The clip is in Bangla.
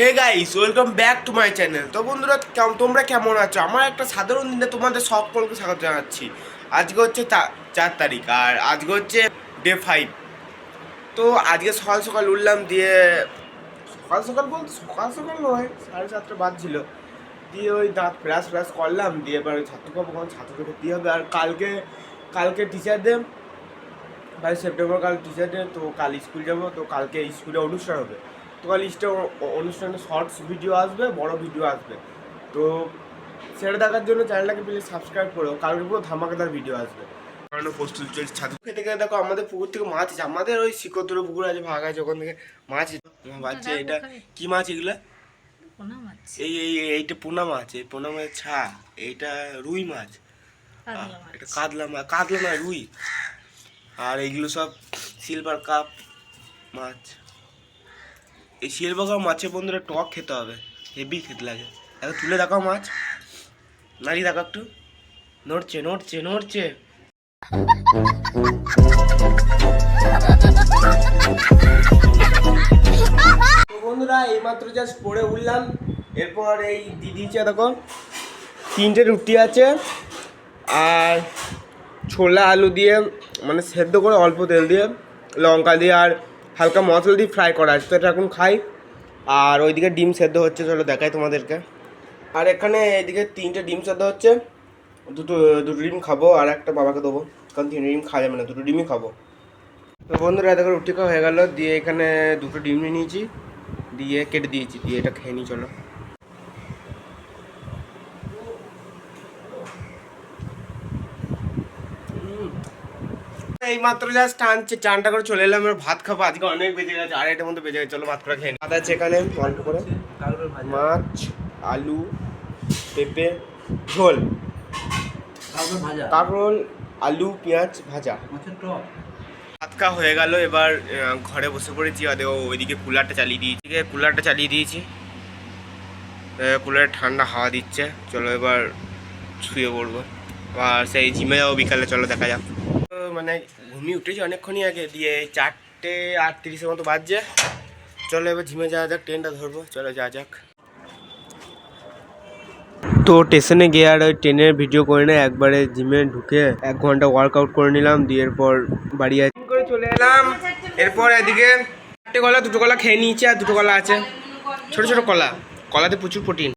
Hey guys welcome back to my channel তো বন্ধুরা তোমরা কেমন আছো? আমার একটা সাধারণ দিনে তোমাদের সকলকে স্বাগত জানাচ্ছি। আজকে হচ্ছে চার তারিখ, আর আজকে হচ্ছে ডে ফাইভ তো আজকে সকাল সকাল উঠলাম দিয়ে সকাল সকাল বলতে সকাল সকাল নয়, সাড়ে সাতটা বাজছিল। দিয়ে ওই দাঁত ফ্রাশ করলাম, দিয়ে এবার ছাত্র পাবো কখন ছাত্রকে ভর্তি হবে? আর কালকে কালকে টিচার ডে বাইশ সেপ্টেম্বর কাল টিচার ডে তো কাল স্কুল যাব, তো কালকে স্কুলে অনুষ্ঠান হবে। কাল অনুষ্ঠানে শর্টস ভিডিও আসবে বড় ভিডিও আসবে। তো সেটা দেখার জন্য চ্যানেলটাকে প্লিজ সাবস্ক্রাইব করো কালকে পুরো ধামাকাদার ভিডিও আসবে। কারণ প্রস্তুতি চলছে ছাত্র খেতে খেতে দেখো আমাদের পুকুর থেকে মাছ আছে আমাদের ওই শিকতর পুকুর আছে ভাগ আছে ওখান থেকে মাছ বাচ্চা এটা কি মাছ এগুলা? মাছ। এই এই এই- এইটা পোনা মাছ এই পোনা মাছের ছা এইটা রুই মাছ। মাছ। এটা কাতলা মাছ কাতলা না রুই। আর এইগুলো সব সিলভার কাপ মাছ। এই কাপ মাছের বন্ধুরা টক খেতে হবে, হেভি খেতে লাগে। এত তুলে দেখাও মাছ। নাড়ি দেখাও একটু। নড়ছে নড়ছে নড়ছে। বন্ধুরা, এইমাত্র জাস্ট পড়ে উঠলাম। এরপর এই দিদিছে দেখো। তিনটে রুটি আছে আর ছোলা, আলু দিয়ে মানে সেদ্ধ করে অল্প তেল দিয়ে, লঙ্কা দিয়ে আর হালকা মশলা দিয়ে ফ্রাই করা আছে। তো এটা এখন খাই। আর ওইদিকে ডিম সেদ্ধ হচ্ছে, চলো দেখাই তোমাদেরকে। আর এখানে এইদিকে তিনটে ডিম সেদ্ধ হচ্ছে। দুটো দুটো ডিম খাব আর একটা বাবাকে দেবো। কারণ তিনটে ডিম খাওয়া যাবে না, দুটো ডিমই খাব। তো বন্ধুরা, দেখো, রুটি খাওয়া হয়ে গেলো। দিয়ে এখানে দুটো ডিম নিয়ে নিয়েছি। দিয়ে কেটে দিয়েছি। দিয়ে এটা খেয়ে নিই চলো। এই মাত্র জাস্ট টানছে চানটা করে চলে এলাম এবার ভাত খাব। আজকে অনেক বেজে গেছে আড়াইটার মধ্যে বেজে গেছে। চলো ভাত করে খেয়ে। ভাত আছে এখানে অল্প করে। মাছ আলু পেঁপে ঝোল। কাঁকরোল আলু পেঁয়াজ ভাজা। ভাত খাওয়া হয়ে গেল এবার ঘরে বসে পড়েছি। আর ওইদিকে কুলারটা চালিয়ে দিয়েছি। কুলারটা চালিয়ে দিয়েছি। কুলারে ঠান্ডা হাওয়া দিচ্ছে। চলো এবার শুয়ে পড়ব। আর সেই জিমে যাব বিকালে চলো, দেখা যাক। মানে ঘুমিয়ে উঠেছি অনেকক্ষণই আগে, দিয়ে চারটে আটত্রিশের মতো বাজছে। চলো এবার জিমে যাওয়া যাক ট্রেনটা ধরবো, চলো যাওয়া যাক। তো স্টেশনে গিয়ে আর ওই ট্রেনের ভিডিও করে না, একবারে জিমে ঢুকে এক ঘণ্টা ওয়ার্কআউট করে নিলাম, দিয়ে এরপর বাড়ি করে চলে এলাম। এরপর এদিকে চারটে কলা দুটো কলা খেয়ে নিয়েছি, আর দুটো কলা আছে। ছোট ছোট কলা, কলাতে প্রচুর প্রোটিন